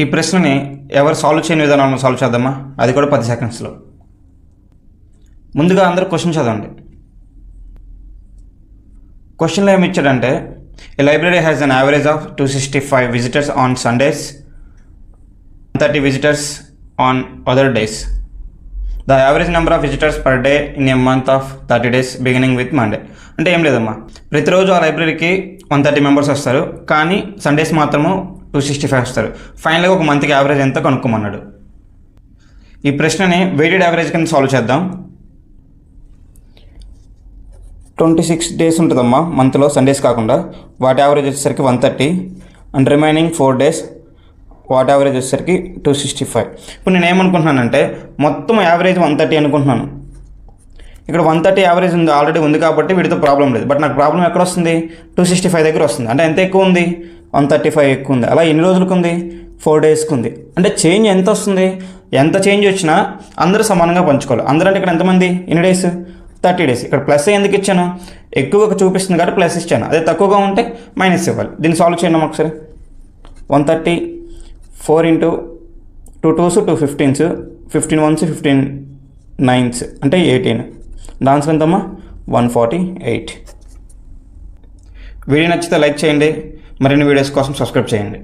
ఈ ప్రశ్నని ఎవరు సాల్వ్ చేయని విధానం సాల్వ్ చేద్దామా? అది కూడా పది సెకండ్స్లో ముందుగా అందరూ క్వశ్చన్ చదవండి. క్వశ్చన్లో ఏమి ఇచ్చాడంటే a library has an average of two sixty five visitors on Sundays thirty visitors on other days the average number of visitors per day in a month of thirty days beginning with Monday అంటే ఏం లేదమ్మా. ప్రతిరోజు ఆ లైబ్రరీకి one thirty members వస్తారు. కానీ Sundays మాత్రము two sixty five వస్తారు ఫైనల్గా ఒక మంత్కి యావరేజ్ ఎంత కనుక్కోమన్నాడు. ఈ ప్రశ్నని వెయిటెడ్ యావరేజ్ కింద సాల్వ్ చేద్దాం. ట్వంటీ సిక్స్ డేస్ ఉంటుందమ్మా మంత్లో సండేస్ కాకుండా. వాటి యావరేజ్ వచ్చేసరికి one thirty and remaining four days what average వచ్చేసరికి టూ సిక్స్టీ ఫైవ్ ఇప్పుడు నేను ఏమనుకుంటున్నానంటే మొత్తం యావరేజ్ వన్ థర్టీ అనుకుంటున్నాను. ఇక్కడ వన్ థర్టీ యావరేజ్ ఉంది ఆల్రెడీ ఉంది కాబట్టి వీటితో ప్రాబ్లం లేదు. బట్ నాకు ప్రాబ్లం ఎక్కడ వస్తుంది టూ సిక్స్టీ ఫైవ్ దగ్గర వస్తుంది. అంటే ఎంత ఎక్కువ ఉంది? వన్ థర్టీ ఫైవ్ ఎక్కువ ఉంది. అలా ఎన్ని రోజులకు ఉంది? ఫోర్ డేస్కి ఉంది. అంటే చేంజ్ ఎంత వస్తుంది? ఎంత చేంజ్ వచ్చినా అందరూ సమానంగా పంచుకోవాలి. అందరూ అంటే ఇక్కడ ఎంతమంది? ఎన్ని డేస్ థర్టీ డేస్ ఇక్కడ ప్లస్ ఎందుకు ఇచ్చాను? ఎక్కువగా చూపిస్తుంది కాబట్టి ప్లస్ ఇచ్చాను. అదే తక్కువగా ఉంటే మైనస్ ఇవ్వాలి. దీన్ని సాల్వ్ చేయండి ఒకసారి. One thirty four into two twos two fifteens fifteen ones fifteen nines అంటే ఎయిటీన్ డాన్స్ ఎంతమ్మా వన్ ఫార్టీ ఎయిట్ వీడియో నచ్చితే లైక్ చేయండి. మరిన్ని వీడియోస్ కోసం సబ్స్క్రైబ్ చేయండి.